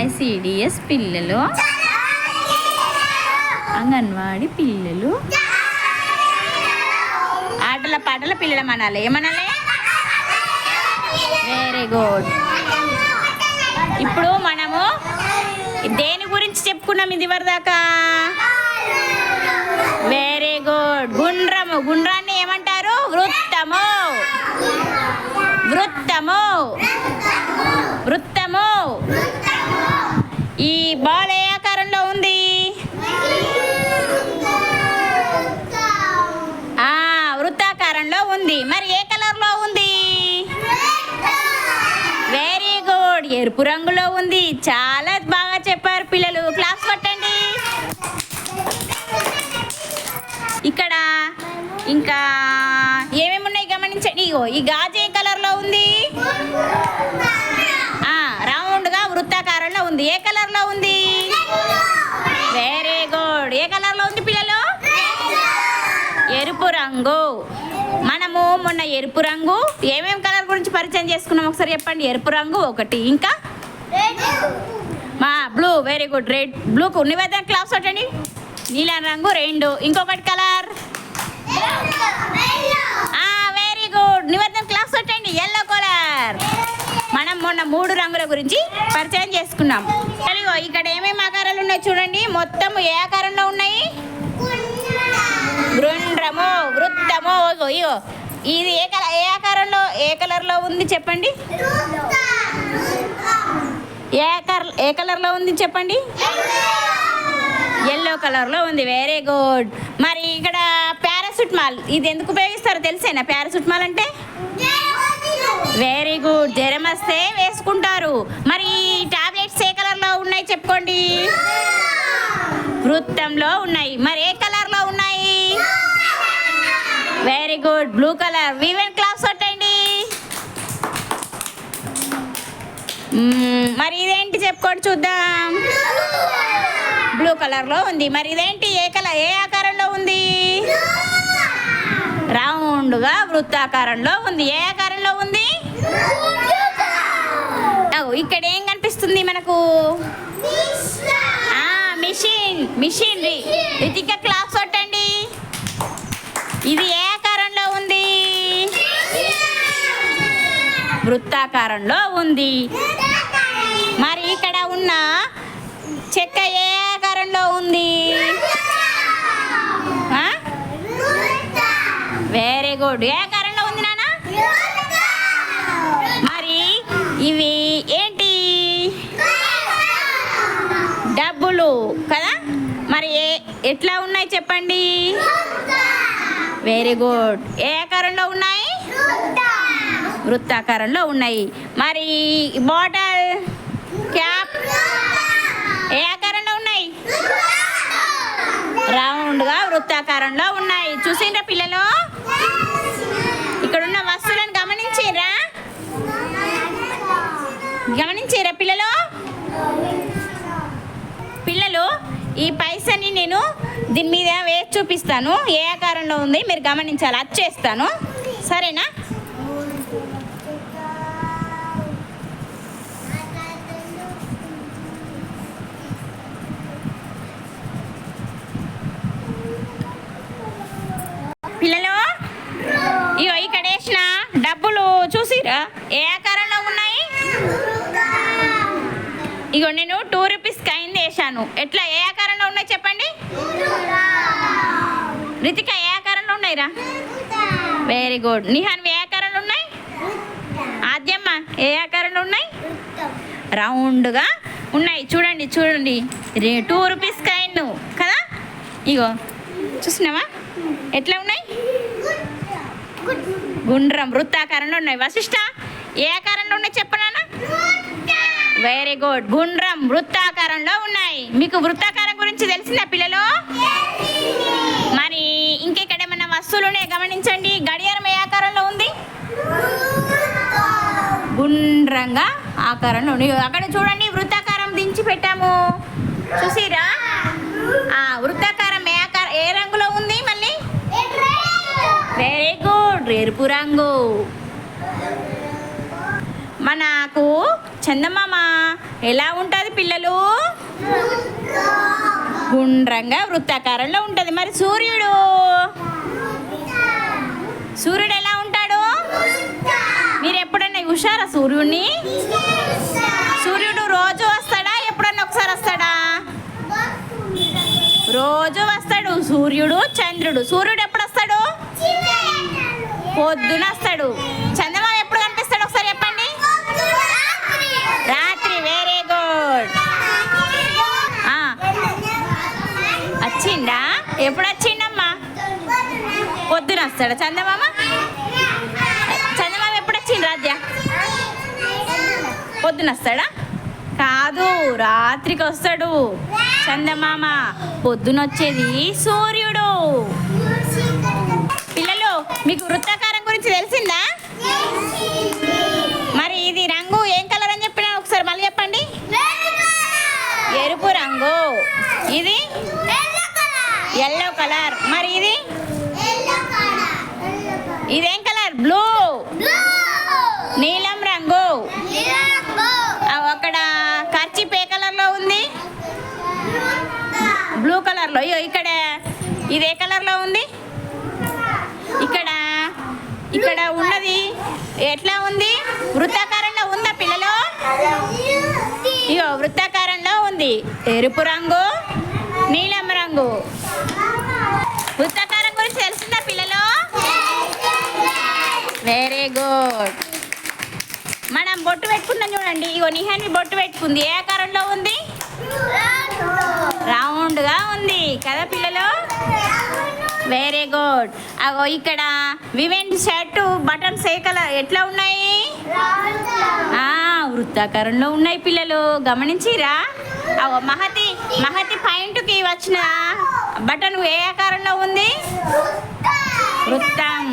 ICDS పిల్లలు అంగన్వాడి పిల్లలు ఆటల పాటల పిల్లలు మనాలి ఏమనాలి? వెరీ గుడ్ ఇప్పుడు మనము దేని గురించి చెప్పుకున్నాం ఇది వరదాకా వెరీ గుడ్ గుండ్రము. గుండ్రాన్ని ఏమంటారు? వృత్తము. వృత్తము. వృత్తము. ఈ బాల్ ఏ ఆకారంలో ఉంది. ఆ వృత్తాకారంలో ఉంది. మరి ఏ కలర్లో ఉంది? వెరీ గుడ్ ఎరుపు రంగులో ఉంది. చాలా బాగా చెప్పారు పిల్లలు. క్లాస్ కొట్టండి ఇక్కడ ఇంకా ఏమేమి ఉన్నాయి గమనించండి. ఇగో ఈ గాజు ఏ కలర్లో ఉంది. వృత్తాకారంలో ఉంది. ఏ కలర్లో ఉంది? వెరీ గుడ్ ఏ కలర్లో ఉంది పిల్లలు? ఎరుపు రంగు. మనము మొన్న ఎరుపు రంగు ఏమేం కలర్ గురించి పరిచయం చేసుకున్నాం? ఒకసారి చెప్పండి. ఎరుపు రంగు ఒకటి ఇంకా? మా blue very good red blue నివేదన క్లాస్ పెట్టండి నీలం రంగు రెండు. ఇంకొకటి కలర్ వెరీ గుడ్ నివేదన క్లాస్ పెట్టండి ఎల్లో కలర్ మనం మొన్న మూడు రంగుల గురించి పరిచయం చేసుకున్నాం. తెలుగు ఇక్కడ ఏమేమి ఆకారాలు ఉన్నాయి చూడండి. మొత్తం ఏ ఆకారంలో ఉన్నాయి? గుండ్రము వృత్తము. ఇగో ఇగో ఇది ఏ కలర్ ఏ ఆకారంలో ఏ కలర్లో ఉంది చెప్పండి? ఏ కలర్ ఏ కలర్లో ఉంది చెప్పండి? ఎల్లో కలర్లో ఉంది. వెరీ గుడ్ మరి ఇక్కడ పారాసూట్ మాల్ ఇది ఎందుకు ఉపయోగిస్తారో తెలిసేనా? పారాసూట్ మాల్ అంటే? వెరీ గుడ్ జ్వరం వస్తే వేసుకుంటారు. మరి ఈ టాబ్లెట్స్ ఏ కలర్లో ఉన్నాయి చెప్పుకోండి. వృత్తంలో ఉన్నాయి. మరి ఏ కలర్లో ఉన్నాయి? వెరీ గుడ్ బ్లూ కలర్ వివెన్ క్లాస్ కొట్టండి. Hmm. మరి ఇదేంటి చెప్పుకోండి చూద్దాం. బ్లూ కలర్లో ఉంది. మరి ఇదేంటి? ఏ కలర్? ఏ ఆకారంలో ఉంది? రౌండ్గా వృత్తాకారంలో ఉంది. ఏ ఆకారం ఇక్కడ ఏం కనిపిస్తుంది మనకు? ఆ మిషన్ మిషన్ రితిక క్లాస్ కొట్టండి. ఇది ఏ ఆకారంలో ఉంది? వృత్తాకారంలో ఉంది. మరి ఇక్కడ ఉన్న చెక్క ఏ ఆకారంలో ఉంది? వెరీ గుడ్ ఏ ఆకారంలో ఉంది నాన్న మరి ఇవి ఏంటి డబ్బులు కదా మరి ఏ ఎట్లా ఉన్నాయి చెప్పండి? వెరీ గుడ్ ఏ ఆకారంలో ఉన్నాయి? వృత్తాకారంలో ఉన్నాయి. మరి బాటల్ క్యాప్ ఏ ఆకారంలో ఉన్నాయి? రౌండ్గా వృత్తాకారంలో ఉన్నాయి. చూసిండ్రా పిల్లలు? ఇక్కడ ఉన్న వస్తువులను గమనించారా గమనించారా పిల్లలు? పిల్లలు ఈ పైసని నేను దీని మీద వేసి చూపిస్తాను ఏ ఆకారంలో ఉంది మీరు గమనించాలి అది చేస్తాను. సరేనా? పిల్లలు ఇగో ఇక్కడ వేసిన డబ్బులు చూసిరా? ఏ ఆకారంలో ఉన్నాయి? ఇగో నేను టూ రూపీస్ కైంది వేసాను ఎట్లా ఏ ఆకారంలో ఉన్నాయి చెప్పండి? రితిక ఏ ఆకారంలో ఉన్నాయిరా? వెరీ గుడ్ నిహాన్ ఏ ఆకారంలో ఉన్నాయి? ఆద్యమ్మ ఏ ఆకారంలో ఉన్నాయి? రౌండ్గా ఉన్నాయి. చూడండి చూడండి. రే- టూ రూపీస్ కాయిన్ కదా? ఇగో చూసినావా? ఎట్లా ఉన్నాయి? గుండ్రం వృత్తాకారంలో ఉన్నాయి. వశిష్ట ఏ ఆకారంలో ఉన్నాయి చెప్పనా వెరీ గుడ్ గుండ్రం వృత్తాకారంలో ఉన్నాయి. మీకు వృత్తాకారం గురించి తెలిసిందా పిల్లలు మరి ఇంకెక్కడ ఏమైనా వస్తువులు ఉన్నాయి గమనించండి గడియారం ఏ ఆకారంలో ఉంది గుండ్రంగా ఆకారంలో ఉంది అక్కడ చూడండి వృత్తాకారం దించి పెట్టాము. చూసిరా? ఆ వృత్తాకారం ఏ ఆకారం ఏ రంగులో ఉంది మళ్ళీ? వెరీ గుడ్ ఎరుపు రంగు. మనకు చందమామ ఎలా ఉంటుంది పిల్లలు? గుండ్రంగా వృత్తాకారంలో ఉంటుంది. మరి సూర్యుడు? సూర్యుడు ఎలా చూశారా సూర్యుడిని సూర్యుడు రోజు వస్తాడా? ఎప్పుడన్నా ఒకసారి వస్తాడా? రోజు వస్తాడు. సూర్యుడు చంద్రుడు. సూర్యుడు ఎప్పుడు వస్తాడు? పొద్దున వస్తాడు. చందమామ ఎప్పుడు కనిపిస్తాడు ఒకసారి చెప్పండి? రాత్రి. వెరీ గుడ్ వచ్చిండా? ఎప్పుడు వచ్చిండమ్మా? పొద్దున వస్తాడా? చందమామ? పొద్దున వస్తాడా? కాదు రాత్రికి వస్తాడు చందమామ పొద్దున వచ్చేది సూర్యుడు. పిల్లలు మీకు వృత్తాకారం గురించి తెలిసిందా? మరి ఇది రంగు ఏం కలర్ అని చెప్పినా ఒకసారి మళ్ళీ చెప్పండి. ఎరుపు రంగు. ఇది? Yellow colour. మరి ఇది? ఇదేం కలర్? బ్లూ నీలం రంగు ఆ, అక్కడ కర్చీప్ ఏ కలర్లో ఉంది బ్లూ కలర్లో అయ్యో ఇక్కడ. ఇది ఏ కలర్లో ఉంది? ఇక్కడ. ఇక్కడ ఉన్నది ఎట్లా ఉంది? వృత్తాకారంలో ఉందా పిల్లలు? ఇగో వృత్తాకారంలో ఉంది. ఎరుపు రంగు నీలం రంగు. వృత్తాకారం గురించి తెలిసిందా పిల్లలు? వెరీ గుడ్ మనం బొట్టు పెట్టుకున్నాం చూడండి. ఇగో నిహాని బొట్టు పెట్టుకుంది. ఏ ఆకారంలో ఉంది? రౌండ్గా వెరీ గుడ్ అగో ఇక్కడ విమెన్ షర్టు బటన్స్ ఏ కలర్ ఎట్లా ఉన్నాయి? వృత్తాకారంలో ఉన్నాయి పిల్లలు. గమనించిరా? అగో మహతి మహతి పాయింట్కి వచ్చిన బటన్ ఏ ఆకారంలో ఉంది? వృత్తం.